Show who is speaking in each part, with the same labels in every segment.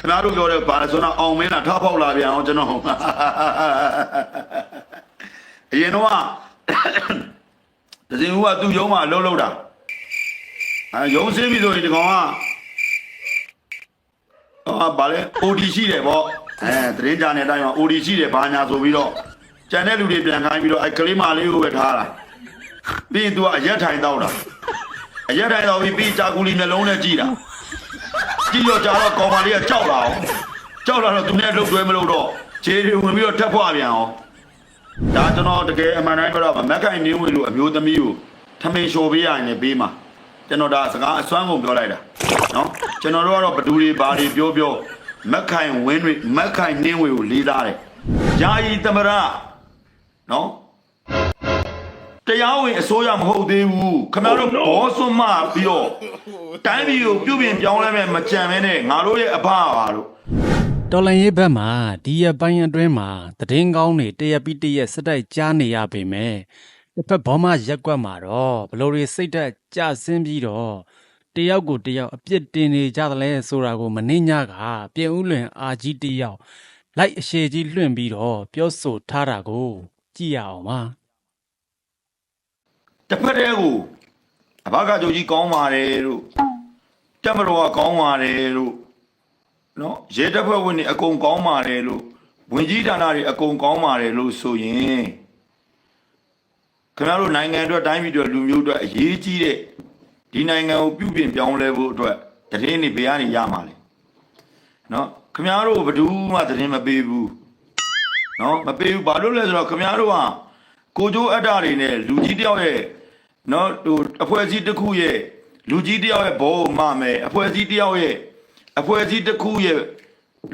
Speaker 1: ခင်ဗျားတို့ပြောတဲ့ဘာလဲဆိုတော့အောင်မင်းလားထားပေါက်လာပြန်အောင်ကျွန်တော်အရင်တော့ဒဇင်ဦးကသူ့ရုံးမှာလှုပ်လှုပ်တာအဲရုံးစင်းပြီဆိုရင်ဒီကောင်ကအာဗာလဲ OD ရှိတယ်ဗောအဲတရင်ကြတဲ့အတိုင်းမှာ OD ရှိတယ်ဘာညာဆိုပြီးတော့ကျန်တဲ့လူတွေပြန်ခိုင်းပြီးတော့အဲကလေးမလေးကိုပဲထားတာပြီးရင် तू ကအရက်ထိုင်တော့တာအရက်ထိုင်တော့ပြီးပြီးကြာကူလီနှလုံးနဲ့ကြည်တာ ကြည့်တော့ကြာတော့ကောင်မလေးကကြောက်လာအောင်ကြောက်လာတော့သူနဲ့လှုပ်တွဲမလို့တော့ခြေတွေဝင်ပြီးတော့ထက်ဖွားပြန်အောင်ဒါကျွန်တော်တကယ်အမှန်တိုင်းပြောတော့မက်ခိုင်နေဝင်လို့အမျိုးသမီးကိုထမင်းလျှော်ပေးရရင်လည်းပေးမှာကျွန်တော်ဒါစကားအစွမ်းကုန်ပြောလိုက်တာနော်ကျွန်တော်တို့ကတော့ဘသူတွေဘာတွေပြောပြောမက်ခိုင်ဝင်းတွေမက်ခိုင်နင်းဝေကိုလေးသားတယ်ယာယီသမရနော် တရားဝင်အစိုးရမဟုတ်သေးဘူးခင်ဗျားတို့ဘောစွန်းမပြီးတော့တိုင်းပြည်ကိုပြုပြင်ပြောင်းလဲမဲ့မကြံမဲနဲ့ငါတို့ရဲ့အဖပါတို့
Speaker 2: တော်လန်ရေးဘက်မှာဒီရပိုင်းအတွင်းမှာသတင်းကောင်းတွေတရက်ပြီးတရက်စက်တိုက်ကြားနေရပေမဲ့တစ်ဖက်ဘောမရက်ကွက်မှာတော့ဘလို့တွေစိတ်သက်ကြဆင်းပြီးတော့တယောက်ကိုတယောက်အပြစ်တင်နေကြတယ်လဲဆိုတာကိုမနှင်းညကပြင်ဦးလွင်အာကြီးတယောက်လိုက်အရှိကြီးလွှင့်ပြီးတော့ပြောဆိုထားတာကို ကြည့်ရအောင်ပါ
Speaker 1: တစ်ဖက်တည်းကိုအဘကကြိုကြီးကောင်းပါတယ်လို့တက်မတော်ကကောင်းပါတယ်လို့နော်ရဲတပ်ဖွဲ့ဝင်တွေအကုန်ကောင်းပါတယ်လို့ဝင်ကြီးဌာနတွေအကုန်ကောင်းပါတယ်လို့ဆိုရင်ခင်ဗျားတို့နိုင်ငံအတွက်တိုင်းပြည်အတွက်လူမျိုးအတွက်အရေးကြီးတဲ့ဒီနိုင်ငံကိုပြုပြင်ပြောင်းလဲဖို့အတွက်တရင်တွေဘယ်ကနေရမှာလဲနော်ခင်ဗျားတို့ဘယ်သူမှတရင်မပေးဘူးနော်မပေးဘူးဘာလို့လဲဆိုတော့ခမည်းတော်ကကိုကျိုးအတ္တတွေနဲ့လူကြီးတယောက်ရဲ့ နော်ဟိုအဖွဲ့အစည်းတစ်ခုရဲ့လူကြီးတယောက်ရဲ့ဘောမမယ်အဖွဲ့အစည်းတယောက်ရဲ့အဖွဲ့အစည်းတစ်ခုရဲ့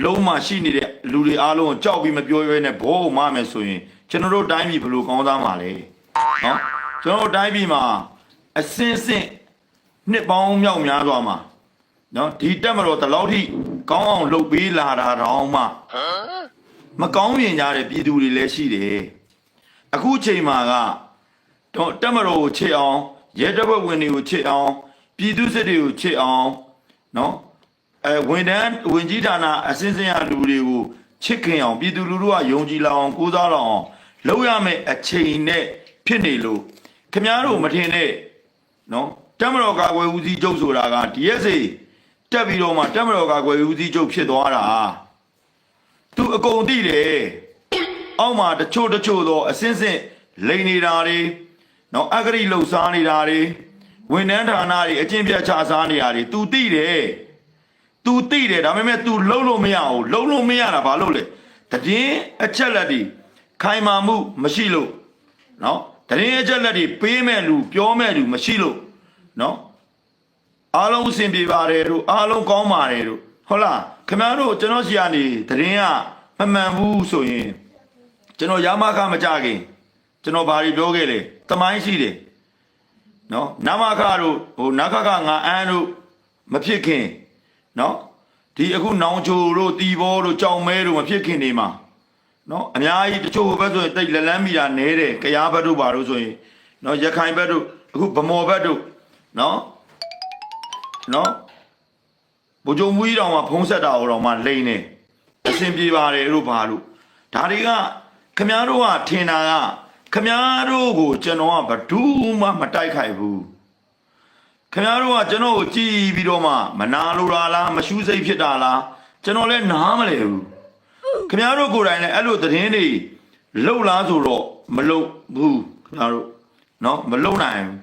Speaker 1: လုံးမရှိနေတဲ့လူတွေအားလုံးကိုကြောက်ပြီးမပြောရဲနဲ့ဘောမမယ်ဆိုရင်ကျွန်တော်တို့တိုင်းပြည်ဘယ်လိုကောင်းသားမှာလဲနော်ကျွန်တော်တို့တိုင်းပြည်မှာအစင်းစင်းနှစ်ပေါင်းမြောက်များစွာမှာနော်ဒီတက်မတော်တလောက်ထိကောင်းအောင်လုပ်ပေးလာတာတော့မှမကောင်းမြင်ကြတဲ့ပြည်သူတွေလည်းရှိတယ်အခုချိန်မှာက တော့တက်မတော်ကိုချစ်အောင်ရဲတပ်ဖွဲ့ဝင်တွေကိုချစ်အောင်ပြည်သူစစ်တွေကိုချစ်အောင်နော်အဲဝန်တန်းဝင်ကြီးဌာနအစင်းစင်းရလူတွေကိုချစ်ခင်အောင်ပြည်သူလူထုကယုံကြည်လာအောင်ကိုးစားလာအောင်လုပ်ရမယ့်အချိန်နဲ့ဖြစ်နေလို့ခင်ဗျားတို့မထင်နဲ့နော်တက်မတော်ကာကွယ်ဦးစီးချုပ်ဆိုတာက DSA တက်ပြီးတော့မှတက်မတော်ကာကွယ်ဦးစီးချုပ်ဖြစ်သွားတာသူအကုန်သိတယ်အောက်မှာတချို့တချို့သောအစင်းစင်းလိန်နေတာတွေ နော်အဂရိလှုပ်ရှားနေတာတွေဝန်ထမ်းဌာနတွေအကျင့်ပြတ်ချစားနေတာတွေ तू သိတယ် तू သိတယ်ဒါပေမဲ့ तू လှုပ်လို့မရဘူးလှုပ်လို့မရတာဘာလို့လဲတည်င်းအချက်လက်တွေခိုင်မာမှုမရှိလို့နော်တည်င်းအချက်လက်တွေပေးမဲ့လူပြောမဲ့လူမရှိလို့နော် အားလုံးအဆင်ပြေပါတယ်တို့အားလုံးကောင်းပါတယ်တို့ဟုတ်လားခင်ဗျားတို့ကျွန်တော်ရှိရနေတရင်ကမမှန်ဘူးဆိုရင်ကျွန်တော်ရမခမကြခင် ကျွန်တော်ဘာတွေပြောခဲ့လဲတမိုင်းရှိတယ်နော်နမခတို့ဟိုနခခငါအန်းတို့မဖြစ်ခင်နော်ဒီအခုနောင်ချိုတို့တီဘောတို့ကြောင်မဲတို့မဖြစ်ခင်နေမှာနော်အများကြီးတချို့ဘက်ဆိုရင်တိတ်လက်လန်းမိတာနဲတယ်ကြရားဘက်တို့ဘာတို့ဆိုရင်နော်ရခိုင်ဘက်တို့အခုဗမော်ဘက်တို့နော်နော်ဘုကြုံမူကြီးတောင်မှဖုံးဆက်တာဟောတော့မှလိမ့်နေအဆင်ပြေပါတယ်လို့ဘာလို့ဒါတွေကခမားတို့ကထင်တာက ခမားတို့ကိုကျွန်တော်ကဘဒူးမှမတိုက်ခိုက်ဘူးခမားတို့ကကျွန်တော်ကိုကြည်ပြီးတော့မှမနာလိုတာလားမရှူးစိတ်ဖြစ်တာလားကျွန်တော်လည်းနားမလဲဘူးခမားတို့ကိုယ်တိုင်လည်းအဲ့လိုသတင်းတွေလှုပ်လားဆိုတော့မလှုပ်ဘူးခမားတို့နော်မလှုပ်နိုင်ဘူး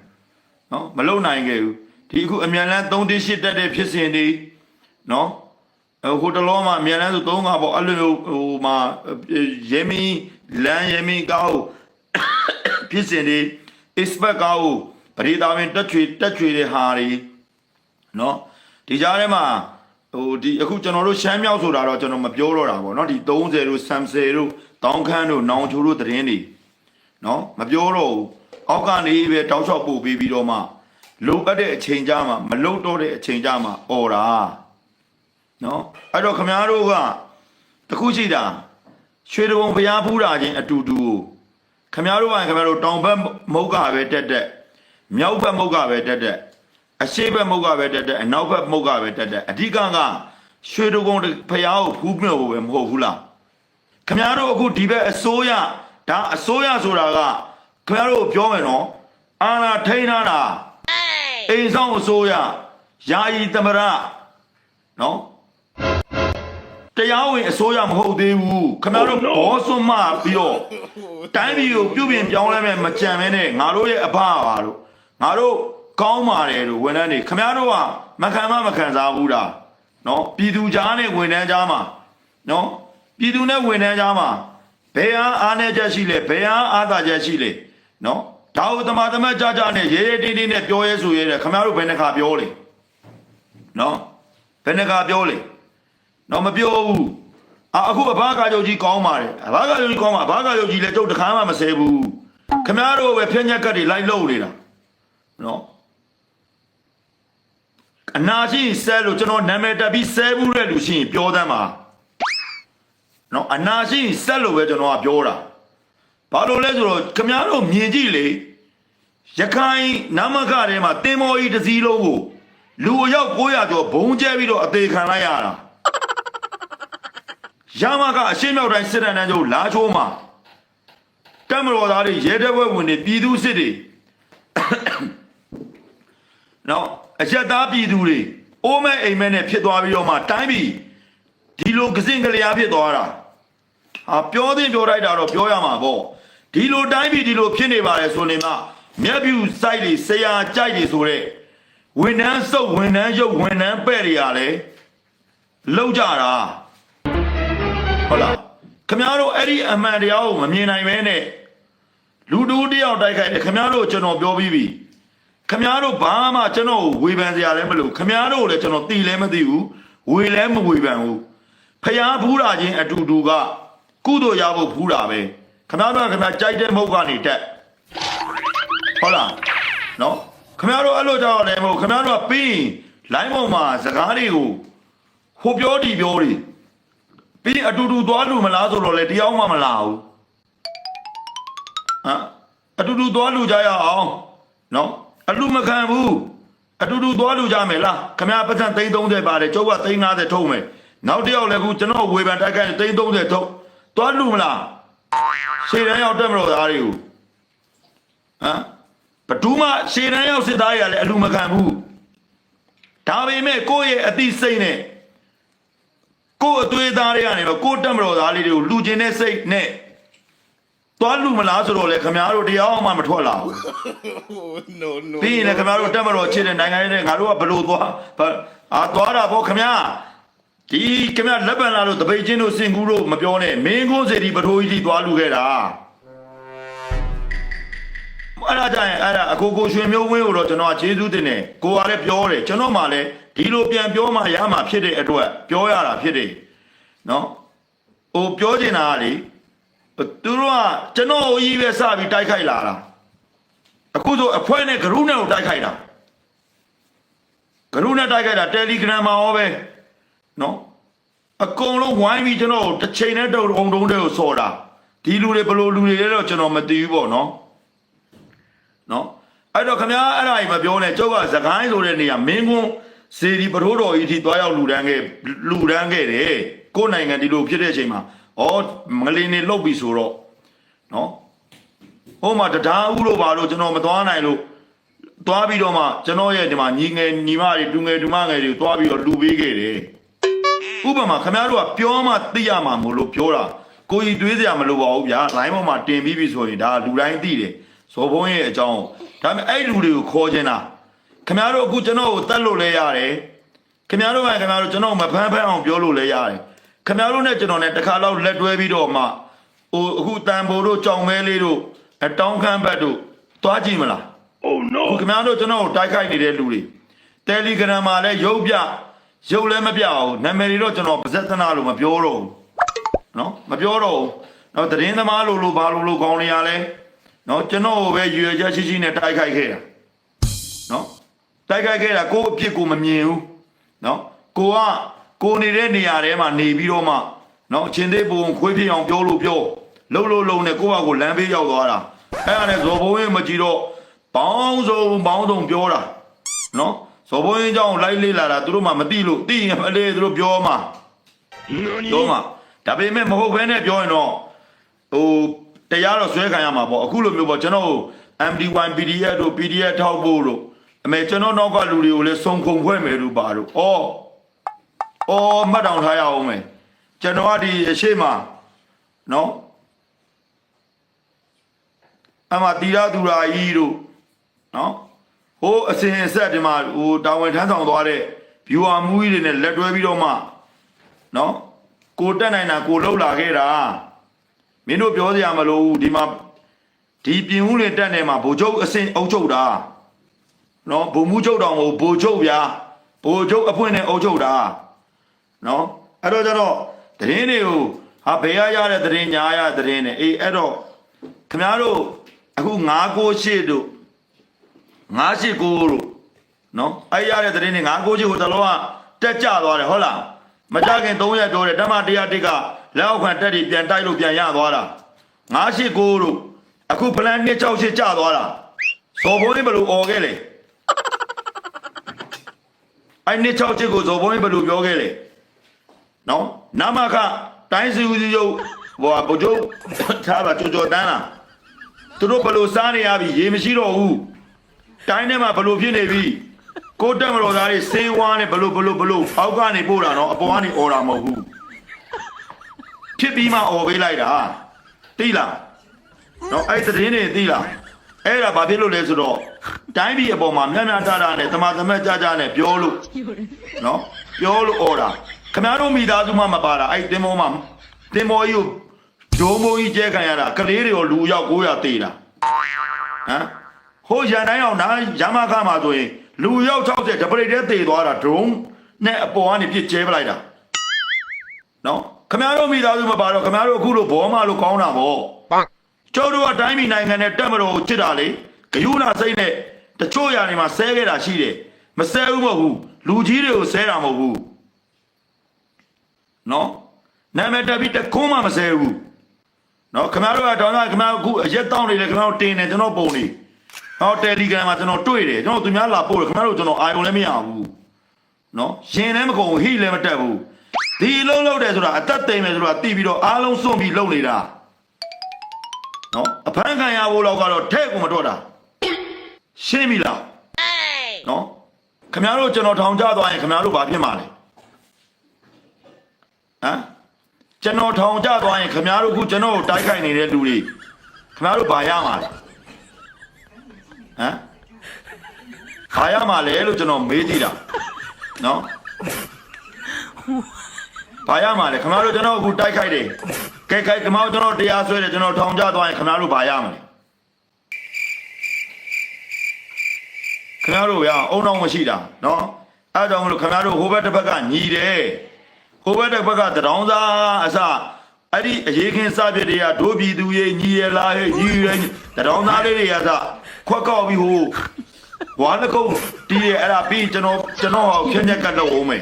Speaker 1: နော်မလုံနိုင်ခဲ့ဘူးဒီအခုအမြန်လန်း3-8တက်တဲ့ဖြစ်စဉ်တွေနော်အဲဟိုတလောမှာအမြန်လန်းဆို3ကပေါ့အဲ့လိုမျိုးဟိုမှာရဲမင်းလမ်းရဲမင်းကောက် ဖြစ်စဉ်တွေ expect ကောက်ပရိသာဝင်တက်ချွေတက်ချွေတဲ့ဟာတွေနော်ဒီကြားထဲမှာဟိုဒီအခုကျွန်တော်တို့ရှမ်းမြောက်ဆိုတာတော့ကျွန်တော်မပြောတော့တာပေါ့နော်ဒီ30တို့30တို့တောင်းခမ်းတို့နောင်ချိုတို့သတင်းတွေနော်မပြောတော့ဘူးအောက်ကနေပဲတောက်လျှောက်ပို့ပေးပြီးတော့မှလိုအပ်တဲ့အချိန်ကြမှာမလုံတော့တဲ့အချိန်ကြမှာអော်တာနော်အဲ့တော့ခမားတို့ကတခုရှိတာရွှေတဘုံဘုရားဖူးတာချင်းအတူတူကို ခမားတို့ကခမားတို့တောင်ဘက်မုတ်ကပဲတက်တက်မြောက်ဘက်မုတ်ကပဲတက်တက်အရှိဘက်မုတ်ကပဲတက်တက်အနောက်ဘက်မုတ်ကပဲတက်တက်အဓိကကရွှေတကုံဖျားကိုဖူးမြော်ဖို့ပဲမဟုတ်ဘူးလားခမရတို့အခုဒီဘက်အစိုးရဒါအစိုးရဆိုတာကခမရတို့ပြောမယ်နော်အာဏာထိန်းထားတာအိမ်ဆောင်အစိုးရယာယီသမရနော် တရားဝင်အစိုးရမဟုတ်သေးဘူးခမရတို့ဘောစွန်းမပြီးတော့တိုင်းပြည်ကိုပြုပြင်ပြောင်းလဲမဲ့မကြံမဲနဲ့ငါတို့ရဲ့အဖပါတို့ငါတို့ကောင်းပါတယ်လို့ဝန်ထမ်းတွေခမရတို့ကမခံမမခံစားဘူးတာနော်ပြည်သူကြားနဲ့ဝန်ထမ်းကြားမှာနော်ပြည်သူနဲ့ဝန်ထမ်းကြားမှာဘယ်အားအားနေချက်ရှိလဲဘယ်အားအားသာချက်ရှိလဲနော်ဒါဥတမသမတ်ကြကြနဲ့ရေရေတင်းတင်းနဲ့ပြောရဲဆိုရဲတဲ့ခမရတို့ဘယ်နှခါပြောလဲနော်ဘယ်နှခါပြောလဲ တော့မပြောဘူးအာအခုအဘာကာချုပ်ကြီးကောင်းပါတယ်အဘာကာချုပ်ကြီးကောင်းပါအဘာကာချုပ်ကြီးလည်းကျုပ်တခါမှမဆဲဘူးခမည်းတော်ပဲဖျက်ညက်ကတ်တွေလိုက်လို့နေတာနော်အနာရှိရင်ဆဲလို့ကျွန်တော်နာမည်တက်ပြီးဆဲဘူးတဲ့လူရှိရင်ပြောသမ်းပါနော်အနာရှိရင်ဆက်လို့ပဲကျွန်တော်ကပြောတာဘာလို့လဲဆိုတော့ခမည်းတော်မြင်ကြည့်လေရခိုင်နမခထဲမှာတင်မော်ကြီးတစ်စည်းလုံးကိုလူအယောက်900ကျော်ဘုံကျဲပြီးတော့အသေးခံလိုက်ရတာ ရမကအရှင်းမြောက်တိုင်းစစ်တပ်တန်းကျိုးလာချိုးမှာကမ္မတော်သားတွေရဲတပ်ဖွဲ့ဝင်တွေပြည်သူစစ်တွေနော်အရက်သားပြည်သူတွေအိုးမဲအိမ်မဲနဲ့ဖြစ်သွားပြီးတော့မှတိုင်းပြည်ဒီလိုကစင်ကလျာဖြစ်သွားတာအာပြောသိပြောလိုက်တာတော့ပြောရမှာပေါ့ဒီလိုတိုင်းပြည်ဒီလိုဖြစ်နေပါလေဆိုနေမှမြက်ပြူစိုက်တွေဆရာကြိုက်တွေဆိုတဲ့ဝန်ထမ်းစုပ်ဝန်ထမ်းရုပ်ဝန်ထမ်းပဲ့တွေကလည်းလောက်ကြတာ ဟုတ်လားခမည်းတော်အဲ့ဒီအမှန်တရားကိုမမြင်နိုင်ပဲနဲ့လူတူတယောက်တိုက်ခိုက်တယ်ခမည်းတော်ကျွန်တော်ပြောပြီးပြီခမည်းတော်ဘာမှကျွန်တော်ကိုဝေဖန်စရာလည်းမလိုခမည်းတော်ကိုလည်းကျွန်တော်တီလည်းမသိဘူးဝေလည်းမဝေဖန်ဘူးဖျားဖူးတာချင်းအတူတူကကုသိုလ်ရဖို့ဖူးတာပဲခမည်းတော်ကခမည်းကြိုက်တဲ့မဟုတ်ကနေတက်ဟုတ်လားနော်ခမည်းတော်အဲ့လိုကြောက်လည်းမဟုတ်ခမည်းတော်ကပြီးရင်လိုင်းပေါ်မှာစကားတွေကိုဟိုပြောဒီပြောတွေ ပြီးအတူတူသွားလူမလားဆိုတော့လေတရားမှမလာဘူးဟမ်အတူတူသွားလူကြရအောင်နော်အလူမခံဘူးအတူတူသွားလူကြမယ်လားခမရပတ်စံ330ပါတယ်ကျုပ်က350ထုတ်မယ်နောက်တစ်ယောက်လည်းခုကျွန်တော်ဝေဖန်တိုက်ခိုက်330ထုတ်သွားလူမလားရှေ့တန်းရောက်တက်မလို့သားတွေကိုဟမ်ဘဒူးမရှေ့တန်းရောက်စစ်သားတွေကလည်းအလူမခံဘူးဒါပေမဲ့ကိုယ့်ရဲ့အသိစိတ်နဲ့ ကိုအသွေးသားတွေကနေတော့ကိုတက်မတော်သားလေးတွေကိုလူကျင်တဲ့စိတ်နဲ့သွားလူမလားဆိုတော့လေခမားတို့တရားအောင်မှမထွက်လာဘူး
Speaker 3: no no
Speaker 1: ပြီးရင်လည်းခမားတို့တက်မတော်ချစ်တဲ့နိုင်ငံရေးတဲ့ငါတို့ကဘလို့သွားအာသွားတာပေါ့ခမားဒီခမားလက်ပံလာတို့တပိတ်ချင်းတို့စင်ကူးတို့မပြောနဲ့မင်းကိုစေတီပထိုးကြီးကြီးသွားလူခဲ့တာအဲ့ဒါကြရင်အဲ့ဒါအကိုကိုရွှေမျိုးဝင်းကိုတော့ကျွန်တော်ကကျေးဇူးတင်တယ်ကိုကလည်းပြောတယ်ကျွန်တော်မှလည်း ဒီလိုပြန်ပြောမှရမှဖြစ်တဲ့အတွက်ပြောရတာဖြစ်တယ်နော်ဟိုပြောချင်တာကလေသူတို့ကကျွန်တော်ကိုကြီးပဲစပြီးတိုက်ခိုက်လာတာအခုဆိုအဖွဲနဲ့ဂရုနဲ့ကိုတိုက်ခိုက်တာဂရုနဲ့တိုက်ခိုက်တာတယ်လီဂရမ်မှာရောပဲနော်အကုန်လုံးဝိုင်းပြီးကျွန်တော်ကိုတစ်ချိန်နဲ့တုံတုံတုံးတွေကိုစော်တာဒီလူတွေဘယ်လိုလူတွေလဲတော့ကျွန်တော်မသိဘူးပေါ့နော်နော်အဲ့တော့ခမည်းအဲ့ဒါကြီးမပြောနဲ့ကျုပ်ကသခိုင်းဆိုတဲ့နေရာမင်းကွန်း စေဒီပထိုးတော်ကြီးထိသွားရောက်လူတန်းခဲ့လူတန်းခဲ့တယ်ကိုယ်နိုင်ငံဒီလိုဖြစ်တဲ့အချိန်မှာဩမလင်းနေလှုပ်ပြီဆိုတော့နော်ဟိုမှာတရားဥလို့ပါလို့ကျွန်တော်မသွားနိုင်လို့သွားပြီးတော့မှကျွန်တော်ရဲ့ဒီမှာညီငယ်ညီမတွေတူငယ်တူမငယ်တွေသွားပြီးတော့လူပေးခဲ့တယ်ဥပမာခမည်းတော်ကပြောမှသိရမှာမို့လို့ပြောတာကိုကြီးတွေးစရာမလိုပါဘူးဗျာလိုင်းပေါ်မှာတင်ပြီးပြီဆိုရင်ဒါလူတိုင်းသိတယ်ဇော်ဘုန်းရဲ့အကြောင်းဒါပေမဲ့အဲ့လူတွေကိုခေါ်ချင်တာ ခင်ဗျားတို့အခုကျွန်တော်ကိုတတ်လို့လဲရတယ်ခင်ဗျားတို့ကခင်ဗျားတို့ကျွန်တော်မဖမ်းဖမ်းအောင်ပြောလို့လဲရတယ်ခင်ဗျားတို့နဲ့ကျွန်တော်နဲ့တစ်ခါတော့လက်တွဲပြီးတော့မှဟိုအခုတန်ဖိုတို့ကြောင်မဲလေးတို့အတောင်းခမ်းဘတ်တို့သွားကြည့်မလား
Speaker 3: Oh
Speaker 1: အခု
Speaker 3: no.
Speaker 1: ခင်ဗျားတို့ကျွန်တော်ကိုတိုက်ခိုက်နေတဲ့လူတွေတယ်လီဂရမ်မှာလည်းရုပ်ပြရုပ်လည်းမပြအောင်နာမည်တွေတော့ကျွန်တော်ပါဇက်သနာလို့မပြောတော့ဘူးနော်မပြောတော့ဘူးနော်သတင်းသမားလို့လို့ဘာလို့လို့ကောင်းနေရလဲနော်ကျွန်တော်ကိုပဲရွေချက်ရှိရှိနဲ့တိုက်ခိုက်ခဲ့တာနော် တိုက်ခိုက်ခဲ့တာကိုအဖြစ်ကိုမမြင်ဘူးနော်ကိုကကိုနေတဲ့နေရာထဲမှာနေပြီးတော့မှနော်ချင်းသေးပုံခွေးဖြစ်အောင်ပြောလို့ပြောလှုပ်လှုပ်လှုပ်နဲ့ကိုကကိုလမ်းပေးရောက်သွားတာအဲ့ဒါနဲ့ဇော်ဘုံရင်မကြည့်တော့ဘောင်းစုံဘောင်းစုံပြောတာနော်ဇော်ဘုံရင်ကြောင့်လိုက်လေ့လာတာသူတို့မှမသိလို့သိရင်မလေးသူတို့ပြောမှာတော့မှာဒါပေမဲ့မဟုတ်ဘဲနဲ့ပြောရင်တော့ဟိုတရားတော့ဆွဲခံရမှာပေါ့အခုလိုမျိုးပေါ့ကျွန်တော် MD1 PDF တို့ PDF ထောက်ဖို့တို့ အမေကျွန်တော်နောက်ကလူတွေကိုလည်းစုံခုံဖွဲ့မယ်လို့ပါတို့ဩဩမှတ်တောင်ထားရအောင်မယ်ကျွန်တော်ကဒီအရှိမနော်အမတီရသူရာကြီးတို့နော်ဟိုအစင်အဆက်ဒီမှာဟိုတာဝန်ထမ်းဆောင်သွားတဲ့ viewer မူကြီးတွေနဲ့လက်တွဲပြီးတော့မှနော်ကိုတက်နိုင်တာကိုလှုပ်လာခဲ့တာမင်းတို့ပြောစရာမလိုဘူးဒီမှာဒီပြင်ဦးတွေတက်နေမှာဗိုလ်ချုပ်အစင်အုပ်ချုပ်တာ နော်ဗိုလ်မှူးချုပ်တော်ကိုဗိုလ်ချုပ်ဗျာဗိုလ်ချုပ်အဖွင့်နဲ့အုပ်ချုပ်တာနော်အဲ့တော့ကျတော့တရင်တွေကိုဟာဘယ်ရရတဲ့တရင်ညာရတဲ့တရင်နဲ့အေးအဲ့တော့ခင်ဗျားတို့အခု998တို့989တို့နော်အဲ့ရတဲ့တရင်တွေ998ကိုတလုံးကတက်ကြသွားတယ်ဟုတ်လားမကြခင်3ရက်ပြောတယ်တမ100တိကလက်အောက်ခံတက်တွေပြန်တိုက်လို့ပြန်ရသွားတာ989တို့အခုပလန်268ကျသွားတာဇော်ဘုန်းကြီးဘယ်လိုអော်ခဲ့လဲ အဲ့268ကိုဇော်ဘုန်းကြီးဘယ်လိုပြောခဲ့လဲနော်နမခတိုင်းစီဦးစီးချုပ်ဟိုဗိုလ်ချုပ်ထားပါကြော်ကြော်တန်းလားသူတို့ဘယ်လိုစားနေရပြီရေမရှိတော့ဘူးတိုင်းထဲမှာဘယ်လိုဖြစ်နေပြီကိုတက်မတော်သားတွေစေးဝါးနဲ့ဘယ်လိုဘယ်လိုဘယ်လိုအောက်ကနေပို့တာနော်အပေါ်ကနေអော်တာမဟုတ်ဘူးဖြစ်ပြီးမှអော်ပေးလိုက်တာသိလားနော်အဲ့သတင်းတွေသိလား အဲ့ဒါဘာဖြစ်လို့လဲဆိုတော့တိုင်းပြည်အပေါ်မှာမျက်နှာတတာနဲ့တမသမက်ကြကြနဲ့ပြောလို့နော်ပြောလို့អော်တာခမရတို့မိသားစုမှမပါတာအဲ့တင်မောမှာတင်မောကြီးကိုဒုံမုံကြီးကျဲခံရတာကလေးတွေရောလူရောက်900တေးတာဟမ်ဟိုရန်တိုင်းအောင်နားရမခမှာဆိုရင်လူရောက်60တပရိတ်တည်းတေသွားတာဒုံနဲ့အပေါ်ကနေပြစ်ကျဲပလိုက်တာနော်ခမရတို့မိသားစုမပါတော့ခမရတို့အခုလိုဘောမလို့ကောင်းတာဗော ကျုပ်တို့ကတိုင်းပြည်နိုင်ငံနဲ့တက်မတော်ကိုချစ်တာလေဂယုဏစိတ်နဲ့တချို့ຢာနေမှာဆဲခဲ့တာရှိတယ်မဆဲဘူးမဟုတ်ဘူးလူကြီးတွေကိုဆဲတာမဟုတ်ဘူးနော်နာမည်တက်ပြီးတခုံးမှမဆဲဘူးနော်ခင်ဗျားတို့ကတောင်းတာခင်ဗျားတို့အခုအရက်တောင်းနေတယ်ခင်ဗျားတို့တင်နေကျွန်တော်ပုံနေဟောတယ်လီဂရမ်မှာကျွန်တော်တွေ့တယ်ကျွန်တော်သူများလာပို့တယ်ခင်ဗျားတို့ကျွန်တော်အာယုံလည်းမရဘူးနော်ရင်လည်းမကုန်ဘူးဟိလည်းမတက်ဘူးဒီလုံးလုံးတယ်ဆိုတာအသက်သိမ်းမယ်ဆိုတာသိပြီးတော့အားလုံးစွန့်ပြီးလုံနေတာ နော်အဖမ်းခံရဖို့တော့ကတော့ထဲ့ကိုမတော့တာရှင်းပြီလားနော်ခင်ဗျားတို့ကျွန်တော်ထောင်ကြသွားရင်ခင်ဗျားတို့ဘာဖြစ်မှာလဲဟမ်ကျွန်တော်ထောင်ကြသွားရင်ခင်ဗျားတို့ခုကျွန်တော်ကိုတိုက်ခိုက်နေတဲ့လူတွေခင်ဗျားတို့ဘာရမှာလဲဟမ်ဘာရမှာလဲလို့ကျွန်တော်မေးကြည့်တာနော်ဘာရမှာလဲခင်ဗျားတို့ကျွန်တော်အခုတိုက်ခိုက်တယ် ကဲကဲခင်ဗျားတို့ကျွန်တော်တရားဆွဲတယ်ကျွန်တော်ထောင်ကြသွားရင်ခင်ဗျားတို့ဘာရမှာလဲခင်ဗျားတို့ရအုံတော့မရှိတာနော်အဲဒါကြောင့်မလို့ခင်ဗျားတို့ဟိုဘက်တစ်ဘက်ကညီတယ်ဟိုဘက်တစ်ဘက်ကတရောင်းသားအစအဲ့ဒီအရေးခင်းစပြစ်တွေကဒိုးပြည်သူရဲ့ညီရလားရဲ့ညီရတရောင်းသားလေးတွေကစခွက်ကောက်ပြီးဟိုဝါလကုတ်တီးရဲ့အဲ့ဒါပြီးကျွန်တော်ကျွန်တော်ဟောဖြက်ညက်ကတ်တော့အောင်မယ်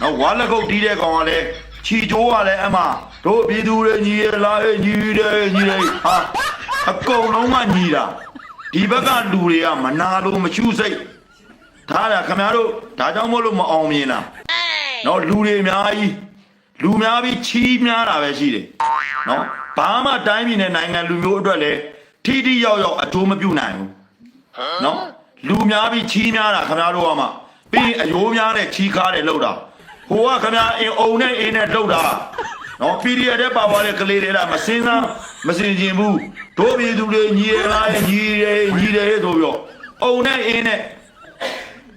Speaker 1: နော်ဝါလကုတ်တီးတဲ့ကောင်ကလည်း ချီချိုးကလည်းအမတို့ပြည်သူတွေညီရလားရဲ့ညီတယ်ညီတယ်ဟာအကုန်လုံးကညီတာဒီဘက်ကလူတွေကမနာလို့မချူစိတ်ဒါကခင်ဗျားတို့ဒါကြောင့်မို့လို့မအောင်မြင်တာနော်လူတွေအများကြီးလူများပြီးချီးများတာပဲရှိတယ်နော်ဘာမှတိုင်းပြည်နဲ့နိုင်ငံလူမျိုးအတွက်လည်းထိထိရောက်ရောက်အကျိုးမပြုနိုင်ဘူးနော်လူများပြီးချီးများတာခင်ဗျားတို့ကမှပြီးရင်အယိုးများနဲ့ချီးကားတယ်လို့တာ ဟိုကခင်ဗျားအင်အုံနဲ့အင်းနဲ့လှုပ်တာနော် PDF တဲ့ပါသွားတဲ့ကလေးတွေလားမစင်းစားမစင်ကျင်ဘူးတို့ပြည်သူတွေညီရလားညီရညီတယ်ဆိုပြီးတော့အုံနဲ့အင်းနဲ့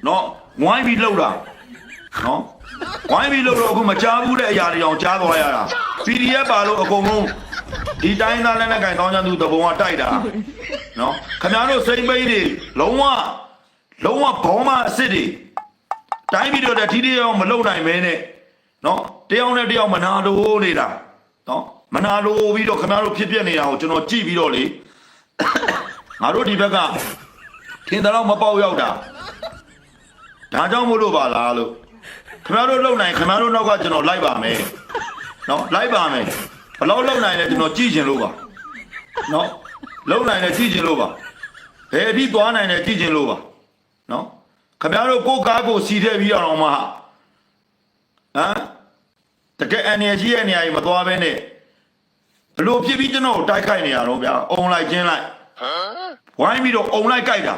Speaker 1: နော်ဝိုင်းပြီးလှုပ်တာနော်ဝိုင်းပြီးလှုပ်တော့အခုမကြားဘူးတဲ့အရာတွေအောင်ကြားသွားရတာ PDF ပါလို့အကုန်လုံးဒီတိုင်းသားလက်နဲ့ကင်ကောင်းချမ်းသူတဘုံကတိုက်တာနော်ခင်ဗျားတို့စိမ့်ပိန်းတွေလုံးဝလုံးဝဘောမအစ်စ်တွေ တိုင်းပြည်တော့တီးတီးအောင်မလုံနိုင်မဲနဲ့နော်တယောက်နဲ့တယောက်မနာလို့နေတာနော်မနာလို့ပြီးတော့ခင်ဗျားတို့ဖြစ်ပြနေတာကိုကျွန်တော်ကြည့်ပြီးတော့လေငါတို့ဒီဘက်ကထင်တယ်တော့မပေါက်ရောက်တာဒါကြောင့်မို့လို့ပါလားလို့ခင်ဗျားတို့လုံနိုင်ခင်ဗျားတို့နောက်ကကျွန်တော်လိုက်ပါမယ်နော်လိုက်ပါမယ်ဘယ်လောက်လုံနိုင်လဲကျွန်တော်ကြည့်ချင်လို့ပါနော်လုံနိုင်လဲကြည့်ချင်လို့ပါဘယ်အထိသွားနိုင်လဲကြည့်ချင်လို့ပါနော် ခင်ဗျားတို့ကိုယ်ကားကိုစီထည့်ပြီးတော့မှဟမ်တကယ်အန်ရကြီးရဲ့နေရာကြီးမသွားဘဲနဲ့ဘလို့ဖြစ်ပြီးကျွန်တော်ကိုတိုက်ခိုက်နေရတော့ဗျာအုံလိုက်ချင်းလိုက်ဝိုင်းပြီးတော့အုံလိုက်ကြိုက်တာ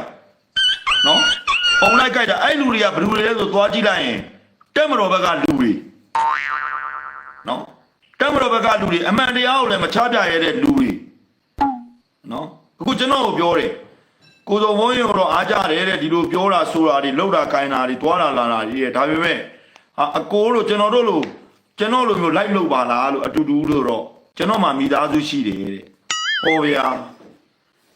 Speaker 1: နော်အုံလိုက်ကြိုက်တာအဲ့လူတွေကဘယ်လူတွေလဲဆိုသွားကြည့်လိုက်ရင်တက်မတော်ဘက်ကလူတွေနော်တက်မတော်ဘက်ကလူတွေအမှန်တရားကိုလည်းမချပြရတဲ့လူတွေနော်အခုကျွန်တော်ကိုပြောတယ် ကိုစုံဝန်းရောတော့အားကြတယ်တဲ့ဒီလိုပြောတာဆိုတာတွေလှုပ်တာကိုင်းတာတွေတွားတာလာတာတွေတဲ့ဒါပေမဲ့ဟာအကိုတို့ကျွန်တော်တို့လိုကျွန်တော်လိုမျိုးလိုက်လုပ်ပါလားလို့အတူတူလို့တော့ကျွန်တော်မှမိသားစုရှိတယ်တဲ့ဟောဗျာ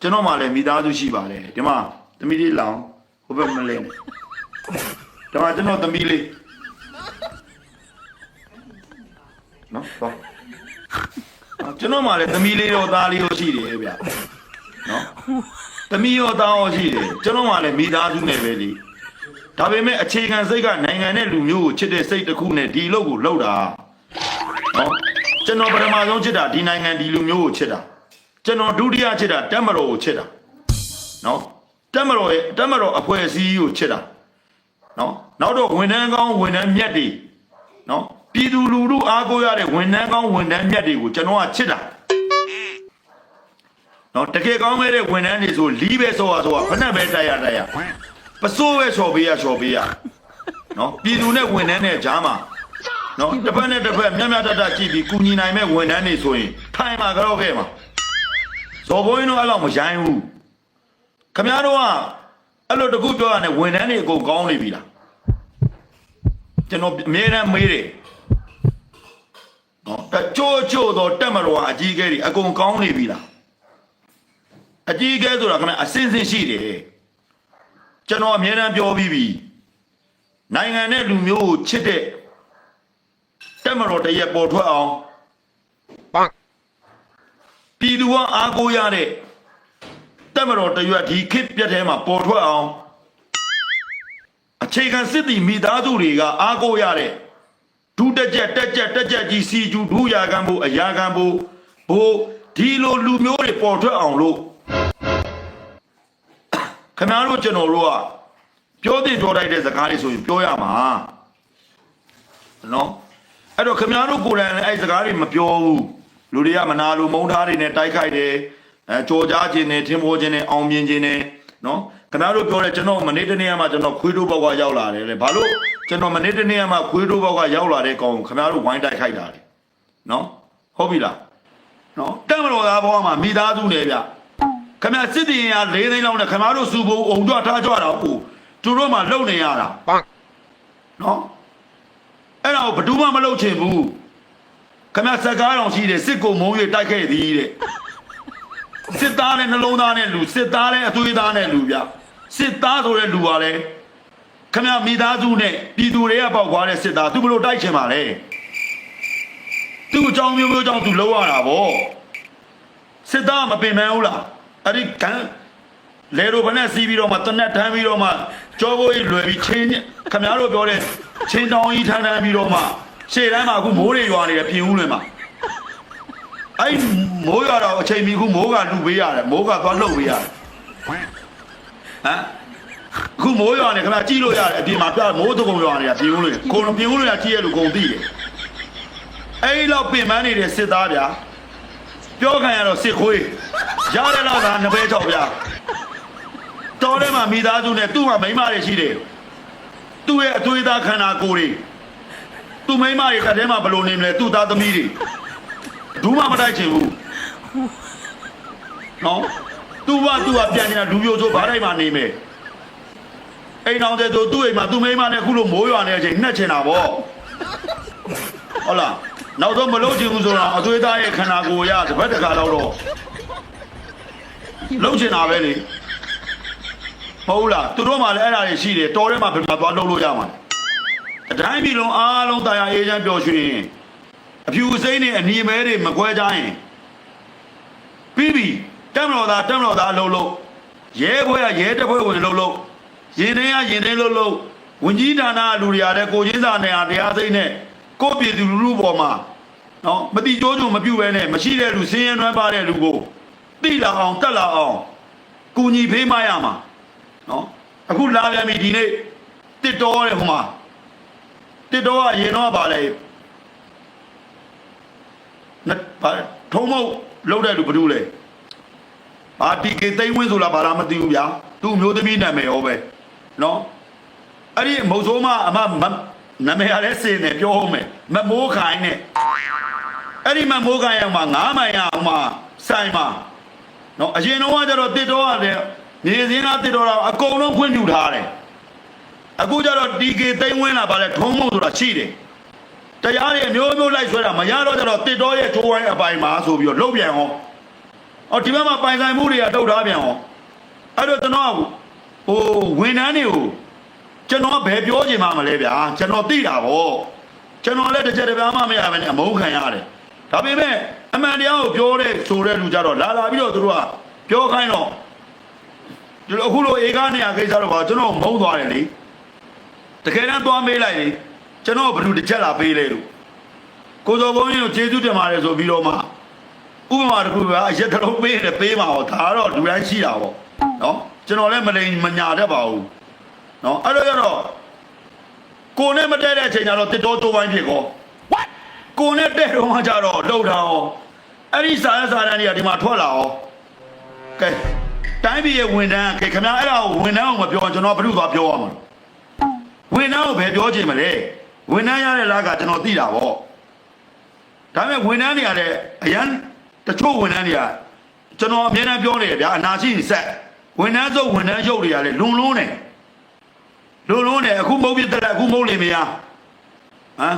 Speaker 1: ကျွန်တော်မှလည်းမိသားစုရှိပါတယ်ဒီမှာသမီးလေးလောင်ဟိုဘက်မလဲနဲ့ဒီမှာကျွန်တော်သမီးလေးနော်ဟောကျွန်တော်မှလည်းသမီးလေးရောသားလေးရောရှိတယ်ဗျာနော် သမီးရောသားရောရှိတယ်ကျွန်တော်မှလည်းမိသားစုနဲ့ပဲလေဒါပေမဲ့အခြေခံစိတ်ကနိုင်ငံနဲ့လူမျိုးကိုချစ်တဲ့စိတ်တစ်ခုနဲ့ဒီလုပ်ကိုလုပ်တာနော်ကျွန်တော်ပထမဆုံးချစ်တာဒီနိုင်ငံဒီလူမျိုးကိုချစ်တာကျွန်တော်ဒုတိယချစ်တာတက်မတော်ကိုချစ်တာနော်တက်မတော်ရဲ့တက်မတော်အဖွဲ့အစည်းကိုချစ်တာနော်နောက်တော့ဝန်ထမ်းကောင်းဝန်ထမ်းမြတ်တွေနော်ပြည်သူလူထုအားကိုးရတဲ့ဝန်ထမ်းကောင်းဝန်ထမ်းမြတ်တွေကိုကျွန်တော်ကချစ်တာ နော်တကယ်ကောင်းခဲ့တဲ့ဝန်ထမ်းတွေဆိုလီးပဲဆိုရဆိုရဘယ်နဲ့ပဲတိုက်ရတိုက်ရပစိုးပဲချော်ပေးရချော်ပေးရနော်ပြည်သူနဲ့ဝန်ထမ်းနဲ့ကြားမှာနော်တစ်ဖက်နဲ့တစ်ဖက်မြတ်မြတ်တတ်တတ်ကြည့်ပြီးကုညီနိုင်မဲ့ဝန်ထမ်းတွေဆိုရင်ထိုင်မှာကြောက်ခဲ့မှာဇော်ဘိုးရင်တော့အဲ့လောက်မရိုင်းဘူးခမရတို့ကအဲ့လိုတခုပြောရတယ်ဝန်ထမ်းတွေအကုန်ကောင်းနေပြီလားကျွန်တော်အမြဲတမ်းမေးတယ်နော်တချို့ချို့တော့တက်မတော်ကအကြီးအကဲတွေအကုန်ကောင်းနေပြီလား အကြီးအကဲဆိုတာခင်ဗျအစင်းစင်းရှိတယ်ကျွန်တော်အမြဲတမ်းပြောပြီးပြီနိုင်ငံနဲ့လူမျိုးကိုချစ်တဲ့တက်မတော်တရက်ပေါ်ထွက်အောင်ပြည်သူကအားကိုးရတဲ့တက်မတော်တရွက်ဒီခေတ်ပြတ်ထဲမှာပေါ်ထွက်အောင်အခြေခံစစ်တီမိသားစုတွေကအားကိုးရတဲ့ဒုတက်ချက်တက်ချက်တက်ချက်ကြီးစီကျူဒုရာခံဖို့အရာခံဖို့ဘို့ဒီလိုလူမျိုးတွေပေါ်ထွက်အောင်လို့ ခင်ဗျားတို့ကျွန်တော်တို့ကပြောတင်ပြောတိုက်တဲ့စကားတွေဆိုရင်ပြောရမှာနော်အဲ့တော့ခင်ဗျားတို့ကိုယ်တိုင်လည်းအဲ့စကားတွေမပြောဘူးလူတွေကမနာလိုမုန်းထားတွေနဲ့တိုက်ခိုက်တယ်အဲကြော်ကြားခြင်းနဲ့ထင်းဖိုးခြင်းနဲ့အောင်မြင်ခြင်းနဲ့နော်ခင်ဗျားတို့ပြောတယ်ကျွန်တော်မနေ့တနေ့ကမှကျွန်တော်ခွေးတို့ဘောက်ကရောက်လာတယ်လေဘာလို့ကျွန်တော်မနေ့တနေ့ကမှခွေးတို့ဘောက်ကရောက်လာတဲ့ကောင်ကိုခင်ဗျားတို့ဝိုင်းတိုက်ခိုက်တာလေနော်ဟုတ်ပြီလားနော်တက်မတော်သားဘောကမှမိသားစုနယ်ဗျ ခင်ဗျာစစ်တီရင်က၄သိန်းလောက်နဲ့ခင်ဗျားတို့စုဖို့အုံကြွထားကြတာကိုသူတို့မှလုံနေရတာနော်အဲ့ဒါကိုဘယ်သူမှမလုပ်ချင်ဘူးခမစကားတော်ရှိတယ်စစ်ကိုမုံ၍တိုက်ခဲ့သည်တဲ့စစ်သားနဲ့နှလုံးသားနဲ့လူစစ်သားနဲ့အသွေးသားနဲ့လူဗျစစ်သားဆိုတဲ့လူပါလေခမမိသားစုနဲ့ပြည်သူတွေကပေါက်သွားတဲ့စစ်သားသူဘယ်လိုတိုက်ချင်ပါလဲသူ့အကြောင်းမျိုးမျိုးကြောင့်သူလောက်ရတာဗောစစ်သားမပင်ပန်းဘူးလား အဲ့ဒီကံလေရိုဘနဲ့စီးပြီးတော့မှတနက်ထမ်းပြီးတော့မှကြောဘိုးကြီးလွယ်ပြီးချင်းခမတို့ပြောတဲ့ချင်းတောင်းကြီးထမ်းထမ်းပြီးတော့မှရှေ့တိုင်းမှာအခုမိုးတွေရွာနေတယ်ပြင်ဦးလွင်မှာအဲ့မိုးရွာတော့အချိန်မီခုမိုးကလူပေးရတယ်မိုးကသွားလှုပ်ပေးရတယ်ဟမ်အခုမိုးရွာနေခမကြည့်လို့ရတယ်အပြင်မှာပြမိုးတကုံရွာနေတာပြင်ဦးလွင်ကိုပြင်ဦးလွင်ကကြည့်ရလို့ကုန်သိတယ်အဲ့လောက်ပင်ပန်းနေတဲ့စစ်သားဗျာ ပြောခံရတော့စစ်ခွေးရရတော့ကနဘဲချောက်ဗျာတော်ထဲမှာမိသားစုနဲ့သူ့မှာမိန်းမတွေရှိတယ်သူ့ရဲ့အသွေးသားခန္ဓာကိုယ်တွေသူ့မိန်းမတွေတစ်ထဲမှာဘယ်လိုနေမလဲသူ့သားသမီးတွေဘူးမှမတိုက်ချင်ဘူးနော်သူ့ဘသူ့ကပြန်နေတာလူမျိုးဆိုဘာတိုင်းမှာနေမယ်အိမ်အောင်တဲ့ဆိုသူ့အိမ်မှာသူ့မိန်းမနဲ့အခုလိုမိုးရွာနေတဲ့အချိန်နှက်ချင်တာဗောဟုတ်လား နောက်တော့မလုပ်ချင်ဘူးဆိုတော့အသွေးသားရဲ့ခန္ဓာကိုယ်ရတစ်ပတ်တစ်ခါတော့တော့လုပ်ချင်တာပဲလေမဟုတ်လားသူတို့မှလည်းအဲ့ဒါတွေရှိတယ်တော်ထဲမှာဘယ်မှာသွားလှုပ်လို့ရမှာလဲအတိုင်းပြည်လုံးအားလုံးတာယာအေးချမ်းပျော်ရွှင်ရင်အဖြူစိမ့်နဲ့အနီမဲတွေမကွဲကြရင်ပြီးပြီတက်မတော်သားတက်မတော်သားအလုံးလုံးရဲဘွဲကရဲတပ်ဖွဲ့ဝင်လုံးလုံးရင်ထဲကရင်ထဲလုံးလုံးဝင်ကြီးဌာနကလူတွေရတဲ့ကိုချင်းစာနဲ့အားတရားစိမ့်နဲ့ ကိုယ့်ပြည်သူလူထုပေါ်မှာနော်မတိကျိုးကျုံမပြုတ်ပဲနဲ့မရှိတဲ့လူစင်းရဲနှွမ်းပါတဲ့လူကိုတိလာအောင်တက်လာအောင်ကူညီဖေးမရမှာနော်အခုလာပြန်ပြီဒီနေ့တစ်တော်တဲ့ဟိုမှာတစ်တော်ကအရင်တော့ပါလေနတ်ဘာထုံးမုတ်လောက်တဲ့လူဘယ်သူလဲအာတီကေသိန်းဝင်းဆိုလားဘာလားမသိဘူးဗျာသူ့မျိုးသမီးနာမည်ရောပဲနော်အဲ့ဒီမုတ်ဆိုးမအမမ နာမည်ရလဲစင်နေပြောအောင်မယ်မမိုးခိုင်းနဲ့အဲ့ဒီမမိုးခိုင်းအောင်မှာငားမိုင်ရအောင်မှာဆိုင်မှာနော်အရင်တော့ကကျတော့တစ်တော်ကလည်းနေစင်းကတစ်တော်တော့အကုန်လုံးဖွင့်ပြထားတယ်အခုကျတော့ DK သိန်းဝင်းလာပါလေထုံးမုံဆိုတာရှိတယ်တရားတွေအမျိုးမျိုးလိုက်ဆွဲတာမရတော့ကျတော့တစ်တော်ရဲ့ချိုးဝိုင်းအပိုင်မှာဆိုပြီးတော့လုတ်ပြန်အောင်အော်ဒီဘက်မှာပိုင်ဆိုင်မှုတွေကတုတ်ထားပြန်အောင်အဲ့တော့ကျွန်တော်ဟိုဝန်ထမ်းတွေကို ကျွန်တော်ဘယ်ပြောချင်မှမလဲဗျာကျွန်တော်သိတာဗောကျွန်တော်လည်းတစ်ချက်တစ်ပြားမှမရဘဲနဲ့အမုန်းခံရတယ်ဒါပေမဲ့အမှန်တရားကိုပြောတဲ့ဆိုတဲ့လူကြတော့လာလာပြီးတော့သူတို့ကပြောခိုင်းတော့ဒီလိုအခုလိုဧကနေရကိစ္စတော့ဗောကျွန်တော်မုန်းသွားတယ်လေတကယ်တမ်းသွားမေးလိုက်လေကျွန်တော်ဘယ်သူတစ်ချက်လာပေးလဲလို့ကိုစောဘုန်းကြီးကိုကျေးဇူးတင်ပါတယ်ဆိုပြီးတော့မှဥပမာတစ်ခုပဲအရက်တစ်လုံးပေးတယ်ပေးမှာပေါ့ဒါကတော့လူတိုင်းရှိတာပေါ့နော်ကျွန်တော်လည်းမလိန်မညာတတ်ပါဘူး နော်အဲ့တော့ကျတော့ကိုနဲ့မတည့်တဲ့အချိန်ကျတော့တစ်တော်တိုးပိုင်းဖြစ်ကောကိုနဲ့တဲ့တော့မှကျတော့လှုပ်တာရောအဲ့ဒီစာရစာတန်းတွေကဒီမှာထွက်လာရောကဲတိုင်းပြည်ရဲ့ဝန်ထမ်းကဲခင်ဗျားအဲ့ဒါကိုဝန်ထမ်းကိုမပြောရင်ကျွန်တော်ဘယ်လိုသွားပြောရမှာလဲဝန်ထမ်းကိုဘယ်ပြောချင်မလဲဝန်ထမ်းရတဲ့လားကကျွန်တော်သိတာဗောဒါပေမဲ့ဝန်ထမ်းတွေကလည်းအရန်တချို့ဝန်ထမ်းတွေကကျွန်တော်အများနဲ့ပြောနေတယ်ဗျာအနာရှိဆက်ဝန်ထမ်းစုပ်ဝန်ထမ်းရုပ်တွေကလည်းလွန်လွန်းတယ် လွန်လွန်းတယ်အခုမဟုတ်ပြတဲ့အခုမဟုတ်လေမရဟမ်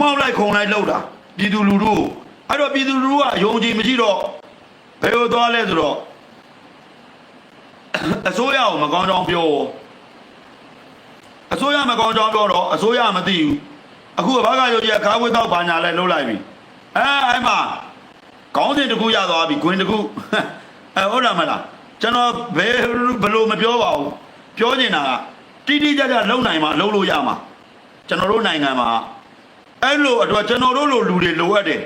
Speaker 1: မောက်လိုက်ခုံလိုက်လောက်တာပြည်သူလူထုကိုအဲ့တော့ပြည်သူလူထုကယုံကြည်မရှိတော့ဘယ်လိုသွားလဲဆိုတော့အစိုးရကိုမကောင်းကြောင်းပြောအစိုးရမကောင်းကြောင်းပြောတော့အစိုးရမသိဘူးအခုဘာကရုပ်ကြီးကခါးဝတ်တော့ဘာညာလဲလှုပ်လိုက်ပြီအဲအဲ့မှာခေါင်းစဉ်တစ်ခုရသွားပြီဂွင်တစ်ခုအဲဟုတ်လားမလားကျွန်တော်ဘယ်ဘလို့မပြောပါဘူး ပြောနေတာကတိတိကျကျလုံနိုင်မှာလုံလို့ရမှာကျွန်တော်တို့နိုင်ငံမှာအဲ့လိုအတွက်ကျွန်တော်တို့လိုလူတွေလိုအပ်တယ်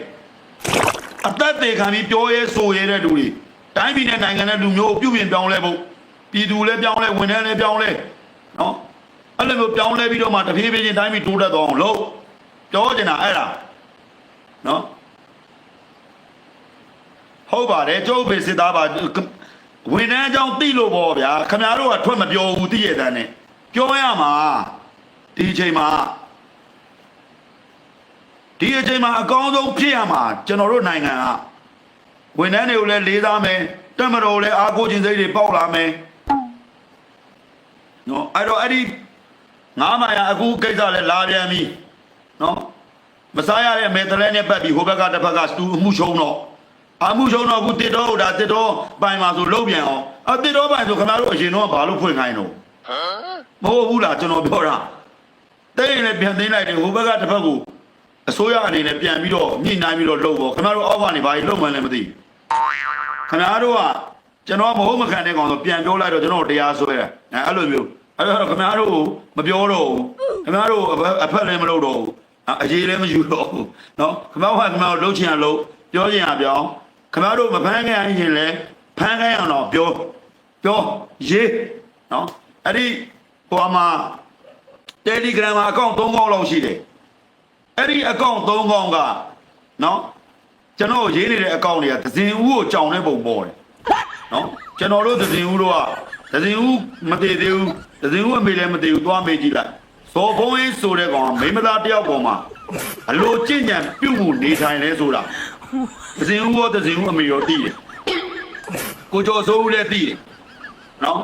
Speaker 1: အသက်သေးခံပြီးပြောရဲဆိုရဲတဲ့လူတွေတိုင်းပြည်နဲ့နိုင်ငံနဲ့လူမျိုးကိုပြုပြင်ပြောင်းလဲဖို့ပြည်သူလည်းပြောင်းလဲဝန်ထမ်းလည်းပြောင်းလဲနော်အဲ့လိုမျိုးပြောင်းလဲပြီးတော့မှတဖြည်းဖြည်းချင်းတိုင်းပြီးတိုးတက်သွားအောင်လုပ်ပြောချင်တာအဲ့ဒါနော်ဟုတ်ပါတယ်ကျုပ်ဖေစစ်သားပါ ဝန်ထမ်းအကြောင်းသိလို့ပေါ့ဗျာခမရတို့ကထွက်မပြောဘူးသိရတဲ့နဲ့ပြောရမှာဒီအချိန်မှာဒီအချိန်မှာအကောင်းဆုံးဖြစ်ရမှာကျွန်တော်တို့နိုင်ငံကဝန်ထမ်းတွေကိုလည်းလေးစားမယ်တက်မတော်ကိုလည်းအားကိုးခြင်းစိတ်တွေပေါက်လာမယ်နော်အဲ့တော့အဲ့ဒီငါးမာရအခုကိစ္စလဲလာပြန်ပြီနော်မစားရတဲ့မေတလဲနဲ့ပတ်ပြီးဟိုဘက်ကတစ်ဖက်ကစတူအမှုရှုံးတော့ အမှုရှုံးတော့အခုတစ်တော်ဟိုဒါတစ်တော်ပိုင်မှာဆိုလုံးပြန်အောင်အတစ်တော်ပိုင်ဆိုခင်ဗျားတို့အရင်တော့ဘာလို့ဖွင့်ခိုင်းတော့မဟုတ်ဘူးလားကျွန်တော်ပြောတာတဲ့ရင်လည်းပြန်သိမ်းလိုက်တယ်ဟိုဘက်ကတစ်ဖက်ကိုအစိုးရအနေနဲ့ပြန်ပြီးတော့ညှိနှိုင်းပြီးတော့လုပ်ပေါ့ခင်ဗျားတို့အောက်ကနေဘာကြီးလုပ်မှန်းလည်းမသိဘူးခင်ဗျားတို့ကကျွန်တော်မဟုတ်မခံတဲ့ကောင်ဆိုပြန်ပြောလိုက်တော့ကျွန်တော်တရားဆွဲတယ်အဲအဲ့လိုမျိုးအဲ့တော့ခင်ဗျားတို့မပြောတော့ဘူးခင်ဗျားတို့အဖက်လည်းမလုပ်တော့ဘူးအရေးလည်းမယူတော့ဘူးเนาะခင်ဗျားကခင်ဗျားတို့လှုပ်ချင်ရလို့ပြောချင်ရပြောင်း ခင်ဗျားတို့မဖမ်းခဲ့ရရင်လည်းဖမ်းခဲ့ရအောင်တော့ပြောပြောရေးနော်အဲ့ဒီဟိုမှာ Telegram မှာ account 3កောင်းလောက်ရှိတယ်အဲ့ဒီ account 3កောင်းကနော်ကျွန်တော်ရေးနေတဲ့အ account တွေကဒဇင်ဦးကိုကြောင်တဲ့ပုံပေါ်တယ်နော်ကျွန်တော်တို့ဒဇင်ဦးတို့ကဒဇင်ဦးမတည်သေးဘူးဒဇင်ဦးအမေလည်းမတည်ဘူးသွားမေးကြည့်လိုက်ဇော်ဘုံရင်းဆိုတဲ့ကောင်ကမိမသားတယောက်ပေါ်မှာအလိုကျင့်ကြံပြုတ်မှုနေထိုင်လဲဆိုတာ သဇင်ဦးရောသဇင်ဦးအမေရောသိတယ်ကိုကျော်စိုးဦးလည်းသိတယ်နော်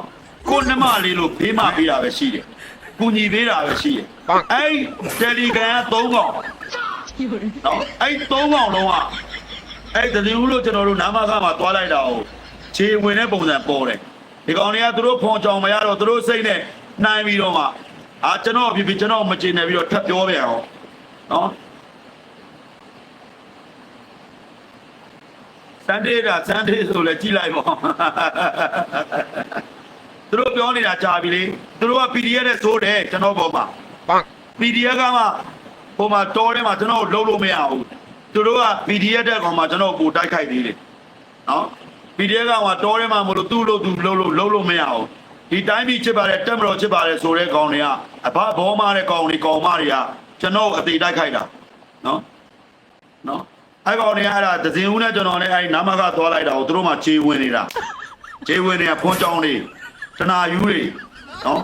Speaker 1: ကိုနှမလေးလို့ဖေးမပေးတာပဲရှိတယ်ကူညီပေးတာပဲရှိတယ်အဲ့တယ်လီဂရမ်က3កောင်နော်အဲ့3កောင်လုံးကအဲ့တတိဦးလို့ကျွန်တော်တို့နာမခမှာသွားလိုက်တာ哦ခြေဝင်တဲ့ပုံစံပေါ်တယ်ဒီကောင်တွေကသူတို့ဖုံကြောင်မရတော့သူတို့စိတ်နဲ့နှိုင်းပြီးတော့မှအာကျွန်တော်ဖြစ်ဖြစ်ကျွန်တော်မကျေနပ်ပြီးတော့ထပ်ပြောပြန်အောင်နော် စန်ဒေးတာစန်ဒေးဆိုလဲကြည့်လိုက်ပေါ့သူတို့ပြောနေတာကြာပြီလေသူတို့က PDF နဲ့စိုးတယ်ကျွန်တော်ပေါ်မှာ PDF ကမှဟိုမှာတောထဲမှာကျွန်တော်လုံးလို့မရဘူးသူတို့က PDF တဲ့ကောင်မှာကျွန်တော်ကိုတိုက်ခိုက်သေးတယ်နော် PDF ကမှတောထဲမှာမလို့သူ့လို့သူလုံးလို့လုံးလို့မရဘူးဒီတိုင်းပြည်ချစ်ပါတယ်တက်မတော်ချစ်ပါတယ်ဆိုတဲ့ကောင်တွေကအဘဘောမတဲ့ကောင်တွေကောင်မတွေကကျွန်တော်အသေးတိုက်ခိုက်တာနော်နော် အဲ့ကောင်တွေကအဲ့ဒါဒဇင်ဦးနဲ့ကျွန်တော်နဲ့အဲ့နာမကသွားလိုက်တာကိုသူတို့မှခြေဝင်နေတာခြေဝင်နေတာဖွန်းချောင်းတွေတနာယူတွေနော်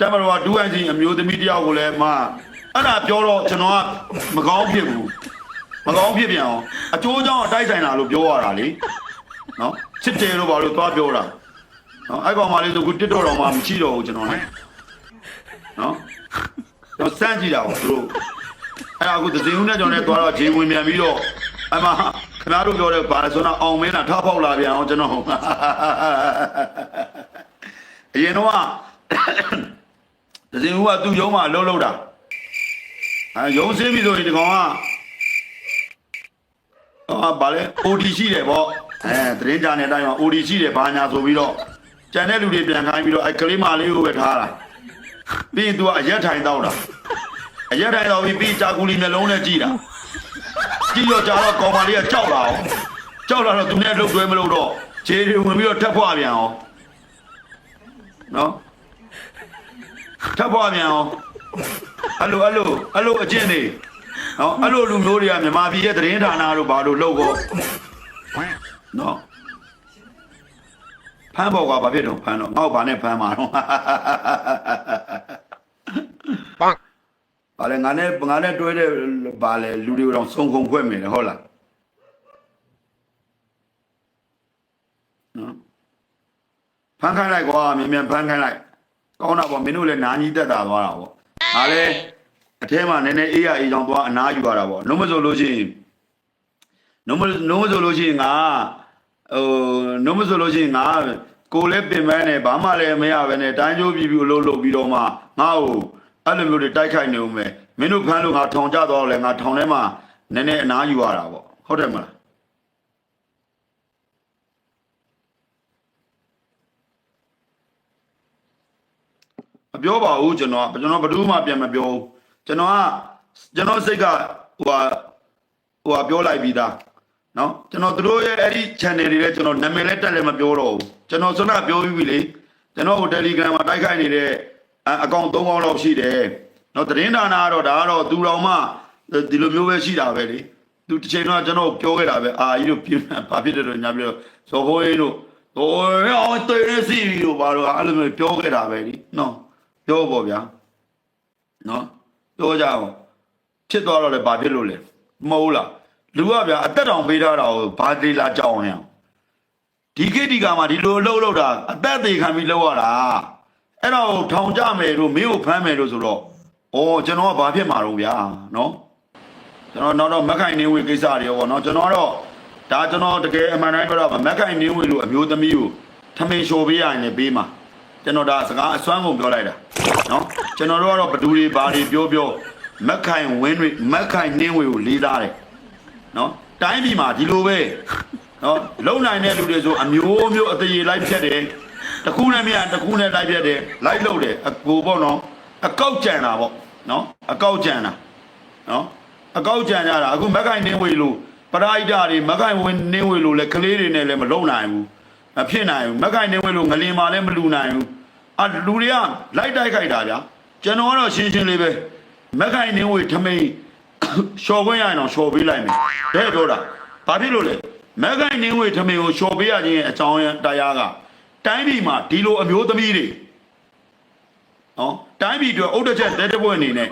Speaker 1: တက်မတော်ကဒူအန်စီအမျိုးသမီးတယောက်ကိုလည်းမအဲ့ဒါပြောတော့ကျွန်တော်ကမကောင်းဖြစ်ဘူးမကောင်းဖြစ်ပြန်အောင်အကျိုးကြောင့်အတိုက်ဆိုင်တာလို့ပြောရတာလေနော်ချစ်တယ်လို့ဘာလို့သွားပြောတာနော်အဲ့ကောင်မလေးဆိုခုတစ်တော်တော်မှမရှိတော့ဘူးကျွန်တော်လည်းနော်တော့စမ်းကြည့်တာပေါ့သူတို့ အဲ့ဒါအခုသစင်ဦးနဲ့ကျွန်တော်လည်းသွားတော့ဂျေဝင်ပြန်ပြီးတော့အမခင်ဗျားတို့ပြောတဲ့ဘာလဲဆိုတော့အောင်မင်းလားထားပေါက်လာပြန်အောင်ကျွန်တော်အရင်တော့သစင်ဦးကသူ့ရုံးမှာလှုပ်လှုပ်တာအဲရုံးစင်းပြီဆိုရင်ဒီကောင်ကအာဗာလဲ OD ရှိတယ်ပေါ့အဲသတင်းကြတဲ့အတိုင်းမှာ OD ရှိတယ်ဘာညာဆိုပြီးတော့ကြံတဲ့လူတွေပြန်ခိုင်းပြီးတော့အဲကလေးမလေးကိုပဲထားတာပြီးရင် तू ကအရက်ထိုင်တော့တာ အရက်ထိုင်တော့ပြီးပြီးကြာကူလီမျက်လုံးနဲ့ကြည့်တာကြည့်တော့ကြာတော့ကောင်မလေးကကြောက်လာအောင်ကြောက်လာတော့သူနဲ့လှုပ်သွဲမလို့တော့ခြေတွေဝင်ပြီးတော့ထပ်ဖွာပြန်အောင်နော်ထပ်ဖွာပြန်အောင်အဲ့လိုအဲ့လိုအဲ့လိုအကျင့်တွေနော်အဲ့လိုလူမျိုးတွေကမြန်မာပြည်ရဲ့သတင်းဌာနတို့ဘာလို့လှုပ်ကောနော်ဖမ်းပေါ်ကဘာဖြစ်တော့ဖမ်းတော့ငါ့ကိုဘာနဲ့ဖမ်းမှာတော့
Speaker 3: Bang.
Speaker 1: ဘာလဲငါနဲ့ငါနဲ့တွဲတဲ့ဘာလဲလူတွေတော့စုံခုံဖွဲ့မယ်လေဟုတ်လားနော်ဖမ်းခိုင်းလိုက်ကွာမြန်မြန်ဖမ်းခိုင်းလိုက်ကောင်းတာပေါ့မင်းတို့လည်းနားကြီးတက်တာသွားတာပေါ့ငါလည်းအထဲမှာနည်းနည်းအေးရအေးချောင်းသွားအနားယူရတာပေါ့နှုတ်မဆိုလို့ရှိရင်နှုတ်မနှုတ်မဆိုလို့ရှိရင်ငါဟိုနှုတ်မဆိုလို့ရှိရင်ငါကိုယ်လည်းပင်ပန်းနေဘာမှလည်းမရဘဲနဲ့တိုင်းကျိုးပြီးပြီးအလုပ်လုပ်ပြီးတော့မှငါ့ကို အဲ့လိုမျိုးတွေတိုက်ခိုက်နေဦးမယ်မင်းတို့ဖမ်းလို့ငါထောင်ကြတော့လဲငါထောင်ထဲမှာနည်းနည်းအနားယူရတာပေါ့ဟုတ်တယ်မလား မပြောပါဘူးကျွန်တော်ကကျွန်တော်ဘယ်သူမှပြန်မပြောဘူးကျွန်တော်ကကျွန်တော်စိတ်ကဟိုဟာဟိုဟာပြောလိုက်ပြီးသားเนาะကျွန်တော်တို့ရဲ့အဲ့ဒီ channel တွေလည်းကျွန်တော်နာမည်လည်းတက်လည်းမပြောတော့ဘူးကျွန်တော်စွမ်းပြောပြီးပြီလေကျွန်တော်ဟို Telegram မှာတိုက်ခိုက်နေတဲ့ အကောင့်၃ကောင့်လောက်ရှိတယ်နော်သတင်းဌာနကတော့ဒါကတော့သူတော်မှဒီလိုမျိုးပဲရှိတာပဲလေသူတစ်ချိန်တော့ကျွန်တော်ပြောခဲ့တာပဲအာကြီးတို့ပြင်ဘာဖြစ်တယ်လို့ညာပြီးတော့ဇော်ဘိုးကြီးတို့ဟိုအောင်တွေ့ရစီလို့ဘာလို့အဲ့လိုမျိုးပြောခဲ့တာပဲလေနော်ပြောပေါ့ဗျာနော်ပြောကြအောင်ဖြစ်သွားတော့လည်းဘာဖြစ်လို့လဲမဟုတ်လားလူကဗျာအသက်တောင်ပေးထားတာကိုဘာသေးလားကြောက်အောင်ဒီကိတိကမှာဒီလိုလှုပ်လှုပ်တာအသက်သေးခံပြီးလှုပ်ရတာ အဲ့တော့ထောင်ကြမယ်လို့မင်းကိုဖမ်းမယ်လို့ဆိုတော့ဩကျွန်တော်ကဘာဖြစ်မှာတော့ဗျာနော်ကျွန်တော်တော့တော့မက်ခိုင်နေဝေကိစ္စတွေရောပေါ့နော်ကျွန်တော်တော့ဒါကျွန်တော်တကယ်အမှန်တိုင်းပြောတော့မက်ခိုင်နေဝေလို့အမျိုးသမီးကိုထမင်လျှော်ပေးရရင်လည်းပေးမှာကျွန်တော်ဒါစကားအစွမ်းကုန်ပြောလိုက်တာနော်ကျွန်တော်တို့ကတော့ဘသူတွေဘာတွေပြောပြောမက်ခိုင်ဝင်းတွေမက်ခိုင်နင်းဝေကိုလေးသားတယ်နော်တိုင်းပြည်မှာဒီလိုပဲနော်လုံနိုင်တဲ့လူတွေဆိုအမျိုးမျိုးအသေးလိုက်ဖြတ်တယ် တကူနဲ့မြန်တကူနဲ့လိုက်ပြတ်တယ်လိုက်လို့တယ်အကိုပေါ့နော်အကောက်ကြံတာပေါ့နော်အကောက်ကြံတာနော်အကောက်ကြံကြတာအခုမကိုင်နေဝေလို့ပရာဟိတတွေမကိုင်ဝင်နေဝေလို့လည်းကလေးတွေနဲ့လည်းမလုံနိုင်ဘူးမဖြစ်နိုင်ဘူးမကိုင်နေဝေလို့ငလင်မာလည်းမလူနိုင်ဘူးအလူတွေကလိုက်တိုက်ခိုက်တာဗျာကျွန်တော်ကတော့ရှင်းရှင်းလေးပဲမကိုင်နေဝေထမိန်လျှော်ခွင့်ရရင်တော့လျှော်ပေးလိုက်မယ်တဲ့ပြောတာဘာဖြစ်လို့လဲမကိုင်နေဝေထမိန်ကိုလျှော်ပေးရခြင်းအကြောင်းတရားက တိုင်းပြည်မှာဒီလိုအမျိုးသမီးတွေနော်တိုင်းပြည်အတွက်အုတ်တစ်ချက်တဲတပွဲအနေနဲ့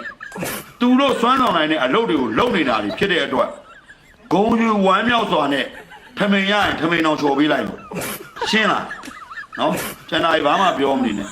Speaker 1: သူတို့စွမ်းဆောင်နိုင်တဲ့အလုပ်တွေကိုလုပ်နေတာတွေဖြစ်တဲ့အတွက်ဂုံယူဝမ်းမြောက်စွာနဲ့ထမိန်ရရင်ထမိန်အောင်လျှော်ပေးလိုက်မယ်ရှင်းလားနော်ကျွန်တော်ဘာမှပြောမနေနဲ့